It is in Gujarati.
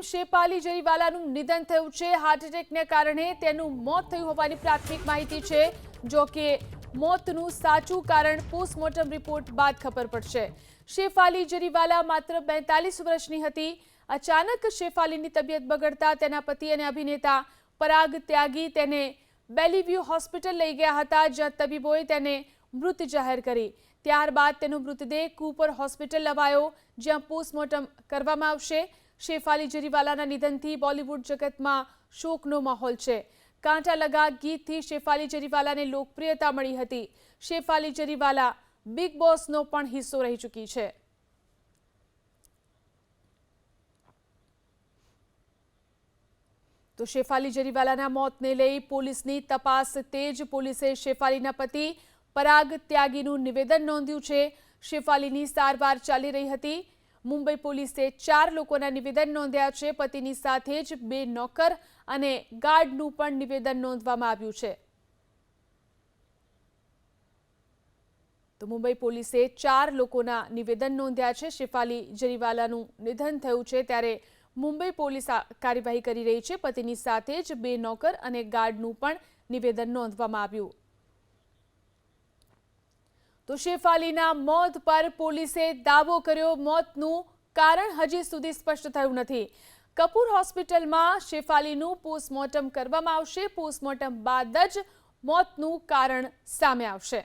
એમ શેપાલી જરીવાલાનું નિધન થયું છે. હાર્ટ એટેકને કારણે તેનું મોત થયું હોવાની પ્રાથમિક માહિતી છે, જો કે મોતનું સાચું કારણ પોસ્ટમોર્ટમ રિપોર્ટ બાદ ખબર પડશે. શેફાલી જરીવાલા માત્ર બેતાલીસ વર્ષની હતી. અચાનક શેફાલીની તબિયત બગડતા તેના પતિ અને અભિનેતા પરાગ ત્યાગી તેને બેલીવ્યુ હોસ્પિટલ લઈ ગયા હતા, જ્યાં તબીબોએ તેને મૃત જાહેર કરી. ત્યારબાદ તેનો મૃતદેહ કૂપર હોસ્પિટલ લવાયો, જ્યાં પોસ્ટમોર્ટમ કરવામાં આવશે. શેફાલી જરીવાલાના નિધનથી બોલિવૂડ જગતમાં શોકનો માહોલ છે. કાંટા લગા ગીતથી શેફાલી જરીવાલાને લોકપ્રિયતા મળી હતી. શેફાલી જરીવાલા બિગ બોસનો પણ હિસ્સો રહી ચૂકી છે. તો શેફાલી જરીવાલાના મોતને લઈ પોલીસની તપાસ તેજ પોલીસે શેફાલીના પતિ પરાગ ત્યાગીનું નિવેદન નોંધ્યું છે. શેફાલીની સારવાર ચાલી રહી હતી. મુંબઈ પોલીસે ચાર લોકોના નિવેદન નોંધ્યા છે. પતિની સાથે જ બે નોકર અને ગાર્ડનું પણ નિવેદન નોંધવામાં આવ્યું છે. તો મુંબઈ પોલીસે ચાર લોકોના નિવેદન નોંધ્યા છે. શેફાલી જરીવાલાનું નિધન થયું છે ત્યારે મુંબઈ પોલીસ કાર્યવાહી કરી રહી છે. પતિની સાથે જ બે નોકર અને ગાર્ડનું પણ નિવેદન નોંધવામાં આવ્યું. તો શેફાલીના મોત પર પોલીસે દાવો કર્યો. મોતનું કારણ હજી સુધી સ્પષ્ટ થયું નથી. કપૂર હોસ્પિટલમાં શેફાલીનું પોસ્ટમોર્ટમ કરવામાં આવશે. પોસ્ટમોર્ટમ બાદ જ મોતનું કારણ સામે આવશે.